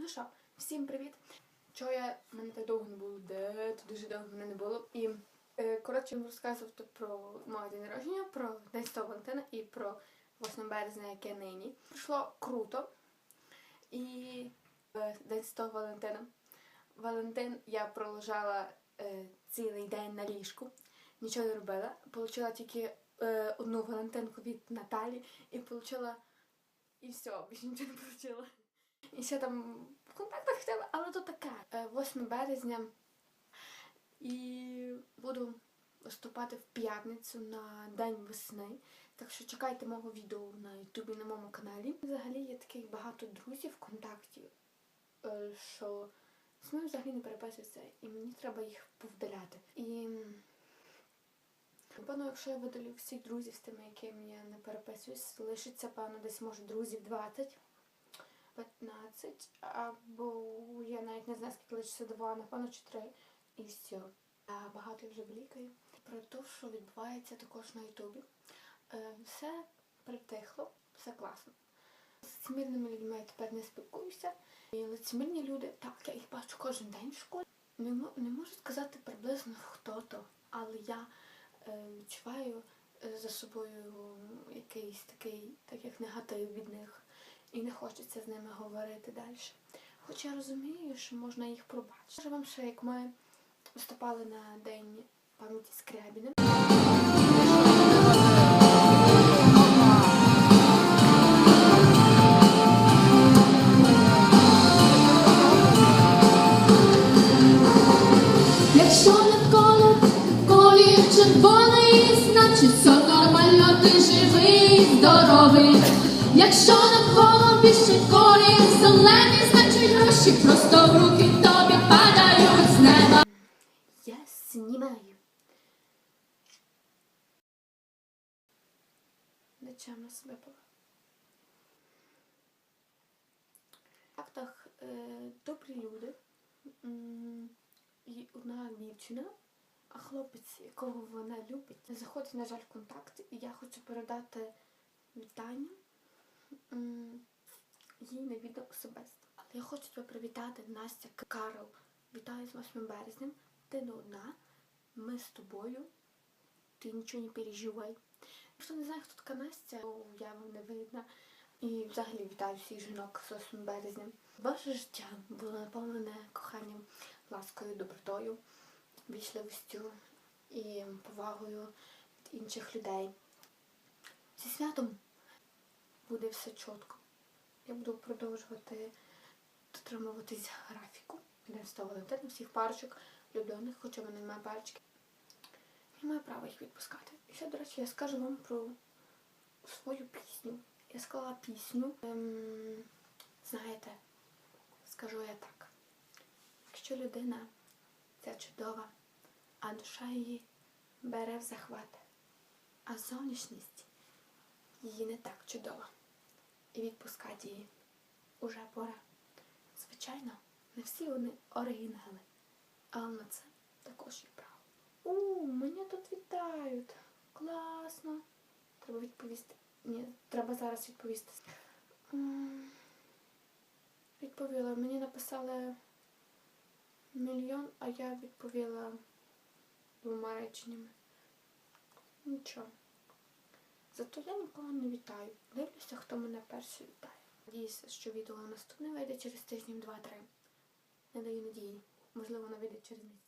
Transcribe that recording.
Ну що, всім привіт! Чого я мене так довго не було? Де то дуже довго мене не було. І е, коротше я розказував тут про моє день народження, про День Святого Валентина і про 8 березня, яке нині. Пройшло круто. І е, День Святого Валентина. Валентин я пролежала е, цілий день на ліжку, нічого не робила. Получила тільки е, одну Валентинку від Наталі і получила і все, більше нічого не получила. І ще там в контактах хотіла, але то таке. Е, 8 березня. І буду виступати в п'ятницю на День весни. Так що чекайте мого відео на Ютубі на моєму каналі. Взагалі є таких багато друзів в контакті, е, що з ними взагалі не переписуються, і мені треба їх повдаляти. І напевно, якщо я видалю всіх друзів з тими, якими я не переписуюсь, лишиться, певно, десь може друзів 20. 15, або я навіть не знаю, скільки лишиться два, напевно, чи три. І все. А багато вже блікаю. Про те, що відбувається також на Ютубі. Е, все притихло, все класно. З лицемірними людьми я тепер не спілкуюся. І лицемірні люди, так, я їх бачу кожен день в школі. Не, не можу сказати приблизно хто то, але я е, відчуваю е, за собою якийсь такий, так як негатив від них і не хочеться з ними говорити далі. Хоча я розумію, що можна їх пробачити. Скажу вам ще, як ми виступали на День пам'яті Скрябіна. Якщо навколо колір червоний, значить все нормально, ти живий, здоровий. Якщо навколо більше колір зелений, значить гроші просто в руки тобі падають з неба. Я знімаю. Нечемно себе було. В актах е, добрі люди. І одна дівчина, а хлопець, якого вона любить, заходить, на жаль, в контакт, і я хочу передати вітання їй на відео особисто. Але я хочу тебе привітати, Настя Карл. Вітаю з 8 березням. Ти не одна. Ми з тобою. Ти нічого не переживай. Якщо не знаю, хто така Настя, то я вам не видна. І взагалі вітаю всіх жінок з 8 березня. Ваше життя було наповнене коханням, ласкою, добротою, вічливістю і повагою від інших людей. Зі святом буде все чітко. Я буду продовжувати дотримуватись графіку. День Святого Валентина, всіх парочок, влюблених, хоча в мене немає парочки. Я маю право їх відпускати. І ще, до речі, я скажу вам про свою пісню. Я склала пісню. Ем, знаєте, скажу я так. Якщо людина ця чудова, а душа її бере в захват, а зовнішність її не так чудова. І відпускати її уже пора. Звичайно, не всі вони оригінали, але на це також є право. У, мене тут вітають. Класно. Треба відповісти. Ні, треба зараз відповісти. Відповіла. Мені написали мільйон, а я відповіла двома реченнями. Нічого. Зато я нікого не вітаю. Дивлюся, хто мене перший вітає. Надіюся, що відео наступне вийде через тиждень, два-три. Не даю надії. Можливо, вона вийде через місяць.